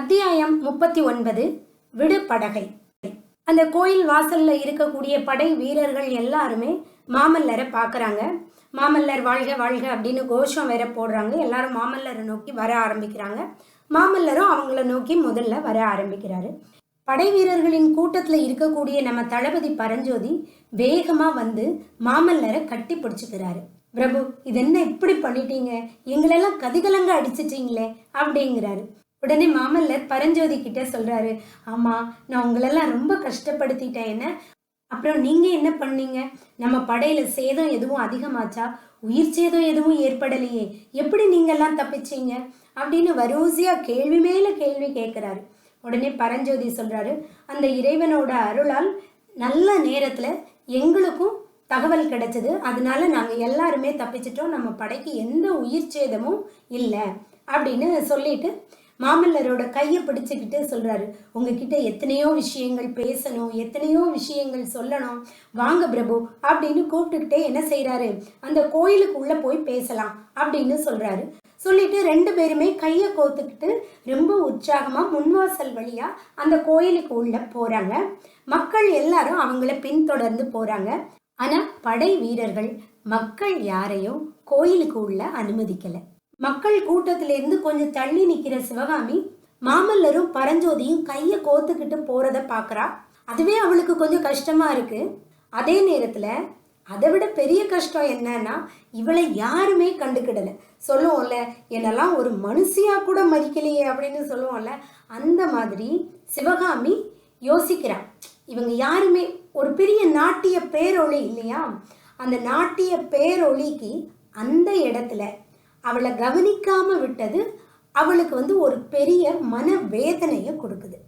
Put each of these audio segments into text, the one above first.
அத்தியாயம் முப்பத்தி ஒன்பது விடு படகை அந்த கோயில் வாசல்ல இருக்கக்கூடிய படை வீரர்கள் எல்லாருமே மாமல்லரை பார்க்குறாங்க மாமல்லர் வாழ்க வாழ்க அப்படின்னு கோஷம் வேற போடுறாங்க. எல்லாரும் மாமல்லரை நோக்கி வர ஆரம்பிக்கிறாங்க. மாமல்லரும் அவங்கள நோக்கி முதல்ல வர ஆரம்பிக்கிறாரு. படை வீரர்களின் கூட்டத்தில் இருக்கக்கூடிய நம்ம தளபதி பரஞ்சோதி வேகமாக வந்து மாமல்லரை கட்டி பிடிச்சிக்கிறாரு. பிரபு இது என்ன இப்படி பண்ணிட்டீங்க? எங்களெல்லாம் கதிகலங்க அடிச்சிட்டீங்களே அப்படிங்கிறாரு. உடனே மாமல்லர் பரஞ்சோதி கிட்ட சொல்றாரு ஆமா நான் உங்களெல்லாம் ரொம்ப கஷ்டப்படுத்திட்டேன் என்ன? அப்புறம் நீங்க என்ன பண்ணீங்க? நம்ம படையில சேதம் எதுவும் அதிகமாச்சா? உயிர் சேதம் எதுவும் ஏற்படலையே. எப்படி நீங்கெல்லாம் தப்பிச்சீங்க? அப்படின்னு வரோசியா கேள்வி மேல கேள்வி கேட்கிறாரு உடனே பரஞ்சோதி சொல்றாரு அந்த இறைவனோட அருளால் நல்ல நேரத்துல எங்களுக்கும் தகவல் கிடைச்சது. அதனால நாங்க எல்லாருமே தப்பிச்சிட்டோம். நம்ம படைக்கு எந்த உயிர் சேதமும் இல்லை. அப்படின்னு சொல்லிட்டு மாமல்லரோட கையை பிடிச்சுக்கிட்டு சொல்கிறாரு உங்ககிட்ட எத்தனையோ விஷயங்கள் பேசணும் எத்தனையோ விஷயங்கள் சொல்லணும். வாங்க பிரபு அப்படின்னு கூப்பிட்டுக்கிட்டே என்ன செய்கிறாரு அந்த கோயிலுக்கு உள்ளே போய் பேசலாம் அப்படின்னு சொல்கிறாரு சொல்லிட்டு ரெண்டு பேருமே கையை கோத்துக்கிட்டு ரொம்ப உற்சாகமாக முன்வாசல் வழியாக அந்த கோயிலுக்கு உள்ளே போகிறாங்க மக்கள் எல்லாரும் அவங்கள பின்தொடர்ந்து போகிறாங்க ஆனால் படை வீரர்கள் மக்கள் யாரையும் கோயிலுக்கு உள்ள அனுமதிக்கலை. மக்கள் கூட்டத்திலிருந்து கொஞ்சம் தள்ளி நிக்கிற சிவகாமி மாமல்லரும் பரஞ்சோதியும் கையை கோத்துக்கிட்டு போறத பாக்குறா. அதுவே அவளுக்கு கொஞ்சம் கஷ்டமா இருக்கு. அதே நேரத்துல அதை விட பெரிய கஷ்டம் என்னன்னா இவளை யாருமே கண்டுக்கிடல. சொல்லுவோம்ல என்னெல்லாம் ஒரு மனுஷியா கூட மதிக்கலையே அப்படின்னு சொல்லுவோம்ல அந்த மாதிரி சிவகாமி யோசிக்கிறா. இவங்க யாருமே ஒரு பெரிய நாட்டிய பேரொளி இல்லையா? அந்த நாட்டிய பேரொளிக்கு அந்த இடத்துல அவளை கவனிக்காம விட்டது அவளுக்கு வந்து ஒரு பெரிய மன வேதனையை கொடுக்குது.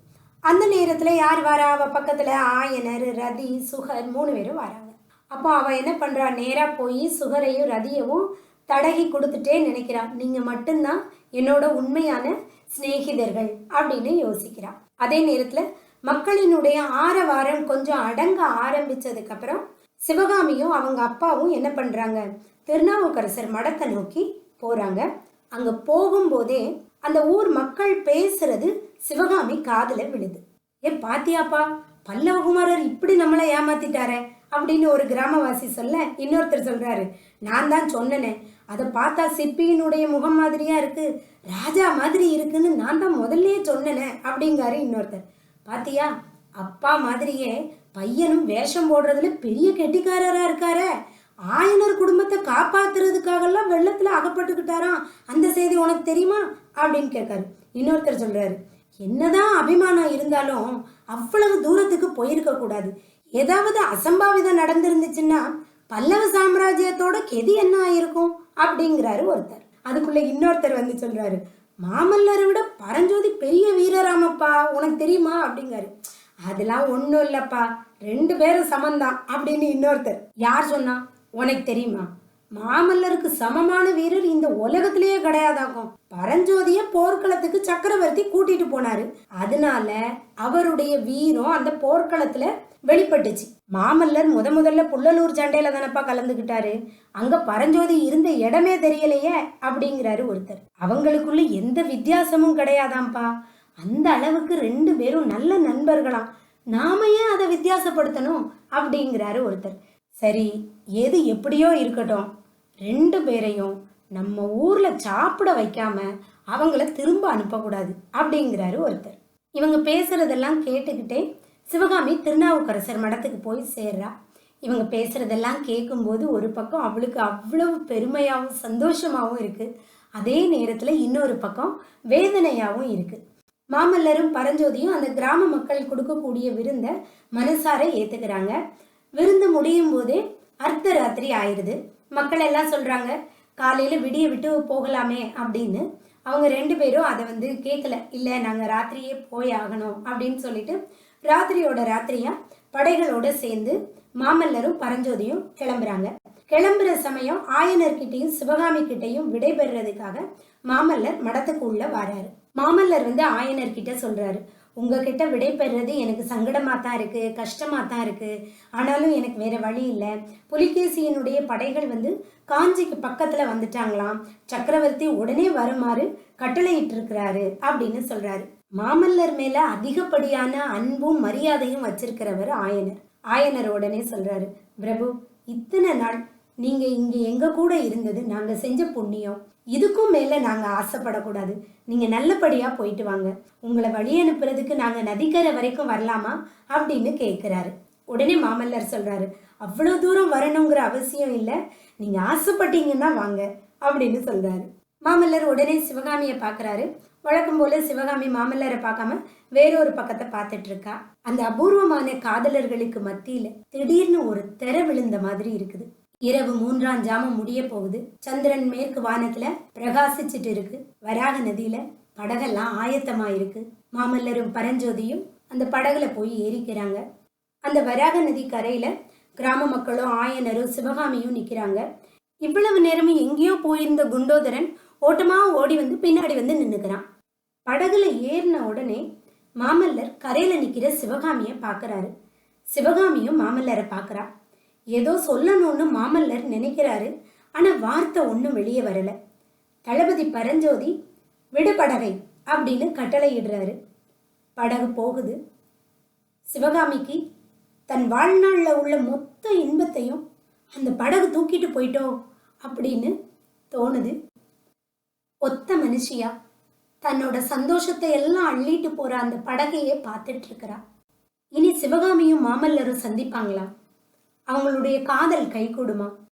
அந்த நேரத்தில் யார் வரா? அவள் பக்கத்தில் ஆயனர் ரதி சுகர் மூணு பேரும் வராங்க. அப்போ அவள் என்ன பண்ணுறா நேராக போய் சுகரையும் ரதியவும் தடகி கொடுத்துட்டே நினைக்கிறா. நீங்கள் மட்டும்தான் என்னோட உண்மையான சிநேகிதர்கள் அப்படின்னு யோசிக்கிறா. அதே நேரத்தில் மக்களினுடைய ஆரவாரம் கொஞ்சம் அடங்க ஆரம்பித்ததுக்கப்புறம் சிவகாமியும் அவங்க அப்பாவும் என்ன பண்ணுறாங்க திருநாவுக்கரசர் மடத்தை நோக்கி போகிறாங்க அங்கே போகும்போதே அந்த ஊர் மக்கள் பேசுறது சிவகாமி காதில் விழுது. ஏன் பாத்தியாப்பா பல்லவகுமாரர் இப்படி நம்மளை ஏமாத்திட்டாரே அப்படின்னு ஒரு கிராமவாசி சொல்ல இன்னொருத்தர் சொல்றாரு. நான் தான் சொன்னனே அதை பார்த்தா சிற்பியினுடைய முகம் மாதிரியா இருக்கு ராஜா மாதிரி இருக்குன்னு நான் தான் முதல்லயே சொன்னனே அப்படிங்காரு இன்னொருத்தர். பாத்தியா அப்பா மாதிரியே பையனும் வேஷம் போடுறதுல பெரிய கெட்டிக்காரரா இருக்காரே ஆயனர் குடும்பத்தை காப்பாத்துறதுக்காகலாம் வெள்ளத்துல அகப்பட்டுக்கிட்டாராம். அந்த செய்தி உனக்கு தெரியுமா? அப்படின்னு கேட்காரு. இன்னொருத்தர் சொல்றாரு என்னதான் அபிமானம் இருந்தாலும் அவ்வளவு தூரத்துக்கு போயிருக்க கூடாது. ஏதாவது அசம்பாவிதம் நடந்திருந்துச்சுன்னா பல்லவ சாம்ராஜ்யத்தோட கெதி என்ன ஆயிருக்கும்? அப்படிங்கிறாரு ஒருத்தர். அதுக்குள்ள இன்னொருத்தர் வந்து சொல்றாரு மாமல்லரை விட பரஞ்சோதி பெரிய வீரராமப்பா உனக்கு தெரியுமா? அப்படிங்கிறாரு. அதெல்லாம் ஒன்றும் இல்லைப்பா ரெண்டு பேரும் சமந்தான் அப்படின்னு இன்னொருத்தர். யார் சொன்னா? உனக்கு தெரியுமா? மாமல்லருக்கு சமமான வீரர் இந்த உலகத்திலேயே கிடையாதாகும் பரஞ்சோதிய போர்க்களத்துக்கு சக்கரவர்த்தி கூட்டிட்டு போனாரு. அதனால அவருடைய வீரம் அந்த போர்க்களத்துல வெளிப்பட்டுச்சு. மாமல்லர் முத முதல்ல புள்ளலூர் சண்டையில தானப்பா கலந்துக்கிட்டாரு. அங்க பரஞ்சோதி இருந்த இடமே தெரியலையே அப்படிங்கிறாரு ஒருத்தர். அவங்களுக்குள்ள எந்த வித்தியாசமும் கிடையாதாம்ப்பா. அந்த அளவுக்கு ரெண்டு பேரும் நல்ல நண்பர்களாம். நாம ஏன் அதை வித்தியாசப்படுத்தணும் அப்படிங்கிறாரு ஒருத்தர். சரி எது எப்படியோ இருக்கட்டும் ரெண்டு பேரையும் நம்ம ஊரில் சாப்பிட வைக்காம அவங்கள திரும்ப அனுப்பக்கூடாது அப்படிங்கிறாரு ஒருத்தர். இவங்க பேசுறதெல்லாம் கேட்டுக்கிட்டே சிவகாமி திருநாவுக்கரசர் மடத்துக்கு போய் சேர்றா. இவங்க பேசுறதெல்லாம் கேட்கும்போது ஒரு பக்கம் அவளுக்கு அவ்வளவு பெருமையாகவும் சந்தோஷமாகவும் இருக்கு. அதே நேரத்தில் இன்னொரு பக்கம் வேதனையாகவும் இருக்கு. மாமல்லரும் பரஞ்சோதியும் அந்த கிராம மக்கள் கொடுக்கக்கூடிய விருந்தை மனசார ஏற்றுக்கிறாங்க விருந்து முடியும் போதே மாதிரி ஆயிடுது. மக்கள் எல்லாம் சொல்றாங்க காலையில விடிய விட்டு போகலாமே அப்படின்னு. அவங்க ரெண்டு பேரும் அதை வந்து கேட்கல இல்லை நாங்கள் ராத்திரியே போய் ஆகணும் அப்படின்னு சொல்லிட்டு ராத்திரியோட ராத்திரியா படைகளோட சேர்ந்து மாமல்லரும் பரஞ்சோதியும் கிளம்புறாங்க. கிளம்புற சமயம் ஆயனர்கிட்டையும் சிவகாமி கிட்டையும் விடைபெறதுக்காக மாமல்லர் மடத்துக்கு உள்ள வராரு. மாமல்லர் வந்து ஆயனர்கிட்ட சொல்றாரு உங்ககிட்ட விடை பெறுறது எனக்கு சங்கடமாக தான் இருக்குது கஷ்டமாக தான் இருக்குது ஆனாலும் எனக்கு வேற வழி இல்லை. புலிகேசியினுடைய படைகள் வந்து காஞ்சிக்கு பக்கத்தில் வந்துட்டாங்களாம். சக்கரவர்த்தி உடனே வருமாறு கட்டளையிட்டிருக்கிறாரு அப்படின்னு சொல்கிறாரு மாமல்லர் மேலே அதிகப்படியான அன்பும் மரியாதையும் வச்சிருக்கிறவர் ஆயனர். ஆயனர் உடனே சொல்கிறாரு பிரபு இத்தனை நாள் நீங்க இங்க எங்க கூட இருந்தது நாங்க செஞ்ச புண்ணியம் இதுக்கும் மேல நாங்க ஆசைப்படக்கூடாது. நீங்க நல்லபடியா போயிட்டு வாங்க. உங்களை வழி அனுப்புறதுக்கு நாங்க நதிக்கரை வரைக்கும் வரலாமா? அப்படின்னு கேட்கிறாரு உடனே மாமல்லர் சொல்றாரு அவ்வளவு தூரம் வரணுங்கிற அவசியம் இல்லை. நீங்க ஆசைப்பட்டீங்கன்னா வாங்க அப்படின்னு சொல்றாரு. மாமல்லர் உடனே சிவகாமியை பார்க்கறாரு வழக்கம் போல சிவகாமி மாமல்லரை பார்க்காம வேறொரு பக்கத்தை பார்த்துட்டு இருக்கா அந்த அபூர்வமான காதலர்களுக்கு மத்தியில திடீர்னு ஒரு தெர விழுந்த மாதிரி இருக்குது. இரவு மூன்றாம் ஜாமம் முடிய போகுது சந்திரன் மேற்கு வானத்துல பிரகாசிச்சுட்டு இருக்கு வராக நதியில படகெல்லாம் ஆயத்தமா இருக்கு மாமல்லரும் பரஞ்சோதியும் அந்த படகுல போய் ஏறிக்கிறாங்க. அந்த வராக நதி கரையில கிராம மக்களும் ஆயனரும் சிவகாமியும் நிக்கிறாங்க. இவ்வளவு நேரமும் எங்கேயோ போயிருந்த குண்டோதரன் ஓட்டமா ஓடி வந்து பின்னாடி வந்து நின்னுக்கிறான். படகுல ஏறின உடனே மாமல்லர் கரையில நிக்கிற சிவகாமிய பாக்குறாரு. சிவகாமியும் மாமல்லரை பார்க்கறா ஏதோ சொல்லணும்னு மாமல்லர் நினைக்கிறாரு. ஆனால் வார்த்தை ஒன்றும் வெளியே வரல. தளபதி பரஞ்சோதி விடு படகை அப்படின்னு கட்டளையிடுறாரு. படகு போகுது. சிவகாமிக்கு தன் வாழ்நாளில் உள்ள மொத்த இன்பத்தையும் அந்த படகு தூக்கிட்டு போயிட்டோம் அப்படின்னு தோணுது. ஒத்த மனுஷியா? தன்னோட சந்தோஷத்தை எல்லாம் அள்ளிட்டு போற அந்த படகையே பார்த்துட்டு இருக்கிறா. இனி சிவகாமியும் மாமல்லரும் சந்திப்பாங்களா? அவங்களுடைய காதல் கைகூடுமா?